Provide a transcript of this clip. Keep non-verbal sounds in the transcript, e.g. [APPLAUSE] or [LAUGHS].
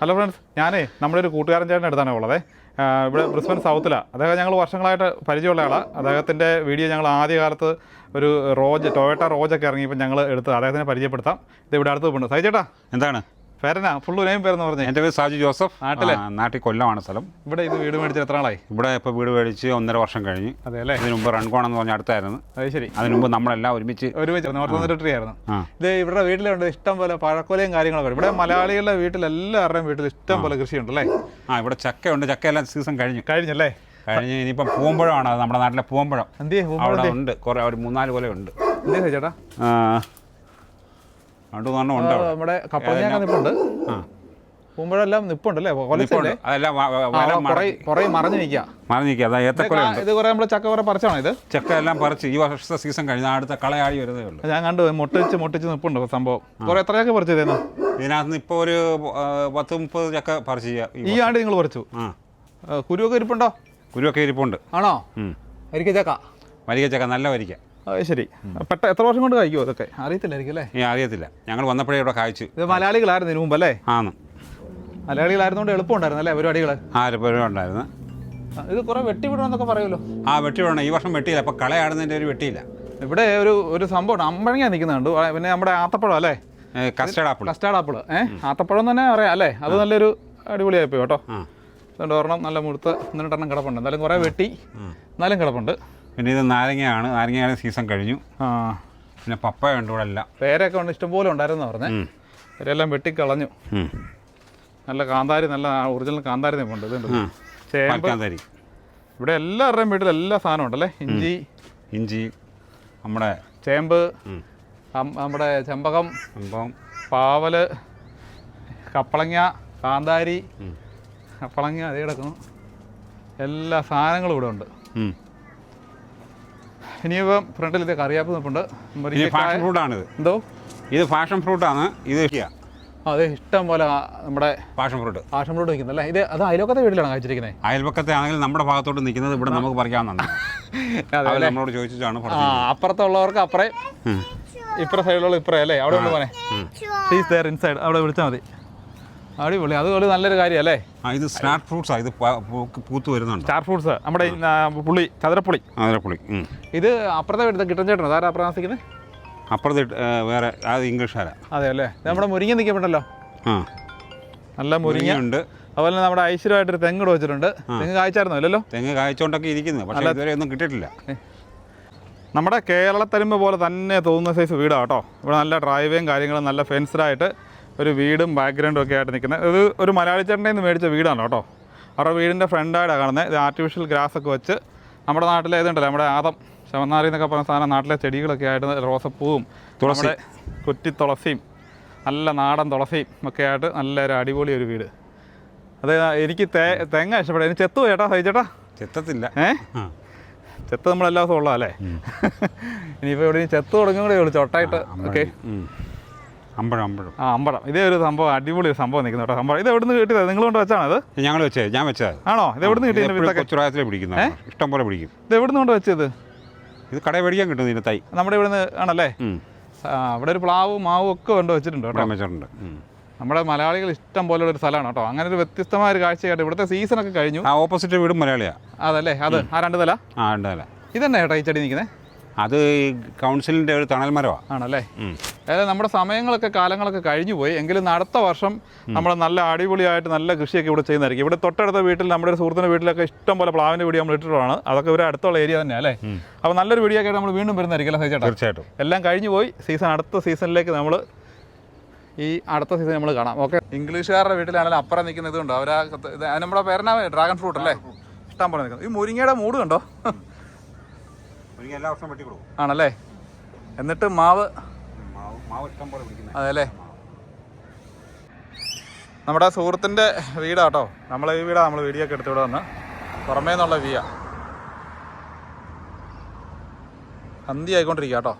Hello friends ഞാനേ നമ്മുടെ ഒരു കൂട്ടുകാരൻ ചേട്ടന്റെ അടുത്താണ് ഉള്ളത്. ഇവിടെ ബ്രിസ്ബൻ സൗത്തിലാണ് അദ്ദേഹം ഞങ്ങൾ വർഷങ്ങളായിട്ട് പരിചയമുള്ള ആളാണ് അദ്ദേഹത്തിന്റെ വീഡിയോ ഞങ്ങൾ ആദ്യകാലത്ത് ഒരു റോജ് ടൊയോട്ട റോജൊക്കെ ഇറങ്ങിയപ്പോൾ ഞങ്ങൾ എടുത്ത് അദ്ദേഹത്തിനെ പരിചയപ്പെടുത്താം. ഇത് ഇവിടെ അടുത്ത് പോയിട്ടുണ്ട് സൈ ചേട്ടാ. എന്താണ്? പേരനാ ഫുള്ള് നെയിം പേരെന്ന് പറഞ്ഞു? എന്റെ പേര് സാജു ജോസഫ്. നാട്ടിലെ? നാട്ടിൽ കൊല്ലമാണ് സ്ഥലം. ഇവിടെ ഇത് വീട് മേടിച്ച് എത്ര നാളായി? ഇവിടെ ഇപ്പോൾ വീട് മേടിച്ച് ഒന്നര വർഷം കഴിഞ്ഞ്. അതെ അല്ലേ? ഇതിനു മുമ്പ് റൺകോൺ എന്ന് പറഞ്ഞ അടുത്തായിരുന്നു. അത് ശരി. അതിനു മുമ്പ് നമ്മളെല്ലാം ഒരുമിച്ച് ഒരുമിച്ച് നോർത്ത് സെക്രട്ടറി ആയിരുന്നു. ഇത് ഇവിടെ വീട്ടിലുണ്ട് ഇഷ്ടം പോലെ പഴക്കൊലയും കാര്യങ്ങളൊക്കെ. ഇവിടെ മലയാളികളുടെ വീട്ടിൽ എല്ലാവരുടെയും വീട്ടിൽ ഇഷ്ടം പോലെ കൃഷിയുണ്ട് അല്ലേ ആ ഇവിടെ ചക്കയുണ്ട്. ചക്കയെല്ലാം സീസൺ കഴിഞ്ഞു. കഴിഞ്ഞല്ലേ? കഴിഞ്ഞ് ഇനിയിപ്പം പൂമ്പഴമാണ്. നമ്മുടെ നാട്ടിലെ പൂമ്പഴം. അവിടെ ഉണ്ട്. കുറേ ഒരു മൂന്നാൽ കൊല ഉണ്ട് ചേട്ടാ രണ്ടു മൂന്നെണ്ണം ഉണ്ട് അവിടെ നമ്മുടെ കപ്പളഞ്ഞാക്ക നിപ്പുണ്ട്. പൂമ്പഴെല്ലാം നിപ്പുണ്ടല്ലേ? നിപ്പുണ്ട്. മടക്കി കുറെ മറിഞ്ഞു നിൽക്കുക മറിഞ്ഞ് നിൽക്കുക അതാ ഏത്തക്കൊല ഇത് കുറെ നമ്മൾ ചക്ക കുറെ പറിച്ചാണോ ഇത്? ചക്ക എല്ലാം പറിച്ച് ഈ വർഷത്തെ സീസൺ കഴിഞ്ഞ അടുത്ത കളയാടി വരുന്നേ ഉള്ളൂ. ഞാൻ കണ്ടു മുട്ടിച്ച് മുട്ടിച്ച് നിപ്പുണ്ട് സംഭവം. കുറെ എത്ര ചക്ക പറിച്ചതേന്നു? ഇതിനകത്ത് ഇപ്പൊ ഇപ്പോൾ ഒരു പത്ത് മുപ്പത് ചക്ക പറിച്ച് ഈ ആണ്ട് നിങ്ങൾ പറിച്ചു? കുരുവൊക്കെ ഇരിപ്പുണ്ടോ? കുരുവൊക്കെ ഇരിപ്പുണ്ട്. ആണോ. വരിക്ക ചക്ക വരിക ചക്ക നല്ല വരിക അത് ശരി. പെട്ട എത്ര വർഷം കൊണ്ട് കഴിക്കുമോ അതൊക്കെ അറിയത്തില്ലായിരിക്കും അല്ലേ? ഏ, അറിയത്തില്ല. ഞങ്ങൾ വന്നപ്പോഴേ ഇവിടെ കായ്ച്ചു. ഇത് മലയാളികളായിരുന്നു ഇതിനു മുമ്പ് അല്ലേ ആന്ന്. മലയാളികളായിരുന്നോണ്ട് എളുപ്പമുണ്ടായിരുന്നു അല്ലേ പരിപാടികൾ ആര് പേരും ഉണ്ടായിരുന്നു. ഇത് കുറെ വെട്ടിവിടണമെന്നൊക്കെ പറയുമല്ലോ. ആ വെട്ടി വേണം ഈ വർഷം വെട്ടിയില്ല. അപ്പോൾ കളയാടുന്നതിന്റെ ഒരു വെട്ടിയില്ല. ഇവിടെ ഒരു ഒരു സംഭവം അമ്പഴങ്ങ നിൽക്കുന്നുണ്ട്. പിന്നെ നമ്മുടെ ആത്തപ്പഴം അല്ലേ? കസ്റ്റർഡ് ആപ്പിൾ കസ്റ്റാർഡ് ആപ്പിൾ ഏഹ് ആത്തപ്പഴം തന്നെ അറിയാം അല്ലേ? അത് നല്ലൊരു അടിപൊളിയായി പോയി കേട്ടോ. ആ. ഒരെണ്ണം നല്ല മുഴുത്ത് എന്നിട്ടെണ്ണം കിടപ്പുണ്ട്. എന്നാലും കുറേ വെട്ടി എന്നാലും കിടപ്പുണ്ട്. പിന്നെ ഇത് നാരങ്ങയാണ്. നാരങ്ങയാണ് സീസൺ കഴിഞ്ഞു. ആ. പിന്നെ പപ്പായ ഉണ്ട് ഇവിടെ എല്ലാം. പേരൊക്കെ ഉണ്ട് ഇഷ്ടംപോലെ ഉണ്ടായിരുന്നു പറഞ്ഞേ. ഇവരെല്ലാം വെട്ടിക്കളഞ്ഞു. നല്ല കാന്താരി നല്ല ഒറിജിനൽ കാന്താരി നിൽപ്പുണ്ട് ഇതുണ്ട്. ചേമ്പ്. കാന്താരി ഇവിടെ എല്ലാവരുടെയും വീട്ടിൽ എല്ലാ സാധനവും ഉണ്ടല്ലേ ഇഞ്ചി. ഇഞ്ചി നമ്മുടെ ചേമ്പ്. നമ്മുടെ ചെമ്പകം. ചെമ്പകം. പാവൽ. കപ്പളങ്ങ കാന്താരി. കപ്പളങ്ങ അതേ കിടക്കുന്നു. എല്ലാ സാധനങ്ങളും ഇവിടെ ഉണ്ട്. ഇനിയിപ്പം ഫ്രണ്ടിൽ ഇത് കറിയാപ്പ് നിൽപ്പുണ്ട്. മുരിങ്ങക്കായ- ഫാഷൻ ഫ്രൂട്ടാണിത് എന്തോ? ഇത് ഫാഷൻ ഫ്രൂട്ടാണ് ഇത് അതെ ഇഷ്ടം പോലെ നമ്മുടെ ഫാഷൻ ഫ്രൂട്ട് ഫാഷൻ ഫ്രൂട്ട് നിൽക്കുന്നല്ലേ ഇത് അത് അയൽപക്കത്തെ വീട്ടിലാണ് കഴിച്ചിരിക്കുന്നത്? അയൽപക്കത്തെ ആണെങ്കിൽ നമ്മുടെ ഭാഗത്തോട്ട് നിൽക്കുന്നത് ഇവിടെ നമുക്ക് പറിക്കാവുന്നതാണ്. [LAUGHS] നമ്മളോട് ചോദിച്ചിട്ടാണ് ആ അപ്പുറത്തുള്ളവർക്ക് അപ്പുറേ ഇപ്പുറ സൈഡിലുള്ള ഇപ്പുറേ അല്ലേ? അവിടെ പോനെ പ്ലീസ് ദയർ ഇൻസൈഡ് അവിടെ വിളിച്ചാൽ മതി. അടിപൊളി. അത് ഒരു നല്ലൊരു കാര്യം അല്ലേ ആ ഇത് സ്നാക്ക് ഫ്രൂട്ട്സാണ് ഇത് പൂത്ത് വരുന്നുണ്ട്. സ്റ്റാർ ഫ്രൂട്ട്സ് നമ്മുടെ പുളി ചതുരപ്പുളി. ചതുരപ്പുളി. ഇത് അപ്പുറത്തെ വീട്ടിൽ കിട്ടൻ ചേട്ടനോ അതാരാ താമസിക്കുന്നത് അപ്പുറത്തെ വേറെ അത് ഇംഗ്ലീഷുകാരാ. അതെ അല്ലേ നമ്മുടെ മുരിങ്ങ നിൽക്കപ്പെട്ടല്ലോ? ആ. നല്ല മുരിങ്ങ. ഉണ്ട് അതുപോലെ തന്നെ നമ്മുടെ ഐശ്വര്യമായിട്ടൊരു തെങ്ങ് വെച്ചിട്ടുണ്ട്. തെങ്ങ് കായ്ച്ചായിരുന്നോ? അല്ലല്ലോ തെങ്ങ് കായ്ച്ചോണ്ടൊക്കെ ഇരിക്കുന്നത് പക്ഷേ ഇതുവരെ ഒന്നും കിട്ടിയിട്ടില്ല. നമ്മുടെ കേരളത്തരുമ്പ് പോലെ തന്നെ തോന്നുന്ന സൈസ് വീടാണ് കേട്ടോ. ഇവിടെ നല്ല ഡ്രൈവേയും കാര്യങ്ങളും നല്ല ഫെൻസ്ഡായിട്ട് ഒരു വീടും ബാക്ക്ഗ്രൗണ്ടും ഒക്കെ ആയിട്ട് നിൽക്കുന്നത് ഇത് ഒരു മലയാളി ചേട്ടന്റെ നിന്ന് മേടിച്ച വീടാണ് കേട്ടോ. അവരുടെ വീടിന്റെ ഫ്രണ്ടായിട്ടാണ് കാണുന്നത് ഇത് ആർട്ടിഫിഷ്യൽ ഗ്രാസ് ഒക്കെ വെച്ച് നമ്മുടെ നാട്ടിലെ ഇതുണ്ടല്ലോ നമ്മുടെ ആദം ശവനാരി എന്നൊക്കെ പറഞ്ഞ സാധനം നാട്ടിലെ ചെടികളൊക്കെ ആയിട്ട് റോസപ്പൂവും തുളസി. കുറ്റി തുളസിയും നല്ല നാടൻ തുളസിയും ഒക്കെ ആയിട്ട് നല്ലൊരു അടിപൊളി ഒരു വീട്. അത് എനിക്ക് തേ തെങ്ങ ഇഷ്ടപ്പെടും. എനിക്ക് ചെത്തു ചേട്ടാ സഹിച്ചേട്ടാ ചെത്തത്തില്ല. ഏ? ചെത്ത് നമ്മളെല്ലാ ദിവസവും ഉള്ളതല്ലേ ഇനിയിപ്പോൾ ഇവിടെ ചെത്ത് തുടങ്ങും കൂടെ ഉള്ളു ചൊട്ടായിട്ട്. ഓക്കെ. അമ്പഴം അമ്പഴം. ആ അമ്പഴം. ഇതേ ഒരു സംഭവം അടിപൊളി ഒരു സംഭവം നിൽക്കുന്നു കേട്ടോ സംഭവം. ഇത് എവിടുന്ന് കിട്ടിയത്? നിങ്ങൾ കൊണ്ട് വെച്ചാണത് ഞങ്ങൾ വെച്ചത് ഞാൻ വെച്ചത്. ആണോ? ഇത് എവിടുന്ന് കിട്ടിയത് പിടിക്കുന്നത് കൊച്ചുറായത്തിലെ ഇഷ്ടം പോലെ പിടിക്കും. ഇത് എവിടുന്ന് കൊണ്ട് വെച്ചത്? ഇത് കടയിൽ മേടിക്കാൻ കിട്ടും ഇതിന്റെ തൈ. നമ്മുടെ ഇവിടുന്ന് ആണല്ലേ? അവിടെ ഒരു പ്ലാവ് മാവും ഒക്കെ കൊണ്ട് വെച്ചിട്ടുണ്ട് കേട്ടോ. വെച്ചിട്ടുണ്ട്. നമ്മുടെ മലയാളികൾ ഇഷ്ടം പോലെ ഒരു സ്ഥലമാണ് കേട്ടോ. അങ്ങനെ ഒരു വ്യത്യസ്തമായ ഒരു കാഴ്ചയായിട്ട് ഇവിടുത്തെ സീസൺ ഒക്കെ കഴിഞ്ഞു. ആ ഓപ്പോസിറ്റ് വീടും മലയാളിയാണ് അതല്ലേ? അത്? ആ രണ്ട് തല? ആ രണ്ട് തല. ഇതന്നെ കേട്ടോ ഈ ചെടി നിൽക്കുന്നത് അത് കൗൺസിലിന്റെ ഒരു തണൽ മരമാണ് ആണല്ലേ? അതായത് നമ്മുടെ സമയങ്ങളൊക്കെ കാലങ്ങളൊക്കെ കഴിഞ്ഞു പോയി. എങ്കിലും അടുത്ത വർഷം നമ്മൾ നല്ല അടിപൊളിയായിട്ട് നല്ല കൃഷിയൊക്കെ ഇവിടെ ചെയ്യുന്നതായിരിക്കും. ഇവിടെ തൊട്ടടുത്ത വീട്ടിൽ നമ്മുടെ ഒരു സുഹൃത്തിന്റെ വീട്ടിലൊക്കെ ഇഷ്ടം പോലെ പ്ലാവിന്റെ വീഡിയോ നമ്മൾ ഇട്ടിട്ടുള്ളതാണ്. അതൊക്കെ ഒരു അടുത്തുള്ള ഏരിയ തന്നെ അല്ലേ? അപ്പോൾ നല്ലൊരു വീഡിയോ നമ്മൾ വീണ്ടും വരുന്നതായിരിക്കും അല്ലേ സഹിച്ചേട്ടാ തീർച്ചയായിട്ടും. എല്ലാം കഴിഞ്ഞു പോയി. സീസൺ അടുത്ത സീസണിലേക്ക് നമ്മൾ ഈ അടുത്ത സീസൺ നമ്മൾ കാണാം. ഓക്കെ? ഇംഗ്ലീഷുകാരുടെ വീട്ടിലാണെങ്കിലും അപ്പുറം നിൽക്കുന്ന ഇതുണ്ടോ? അവർ നമ്മുടെ പേരനാ ഡ്രാഗൺ ഫ്രൂട്ട് അല്ലേ? ഇഷ്ടം പോലെ നിൽക്കുന്നത് ഈ മുരിങ്ങയുടെ മൂട് കണ്ടോ? ആണല്ലേ? എന്നിട്ട് മാവ് മാവ് മാവ് ഇഷ്ടം പോലെ പിടിക്കുന്നത് അതെല്ലേ? നമ്മുടെ സുഹൃത്തിന്റെ വീടാട്ടോ. നമ്മൾ ഈ വീടാണ് നമ്മൾ വീഡിയോ ഒക്കെ എടുത്ത് ഇവിടെ വന്ന്. പുറമേ നിന്നുള്ള വീയ ആയിക്കൊണ്ടിരിക്കുക കേട്ടോ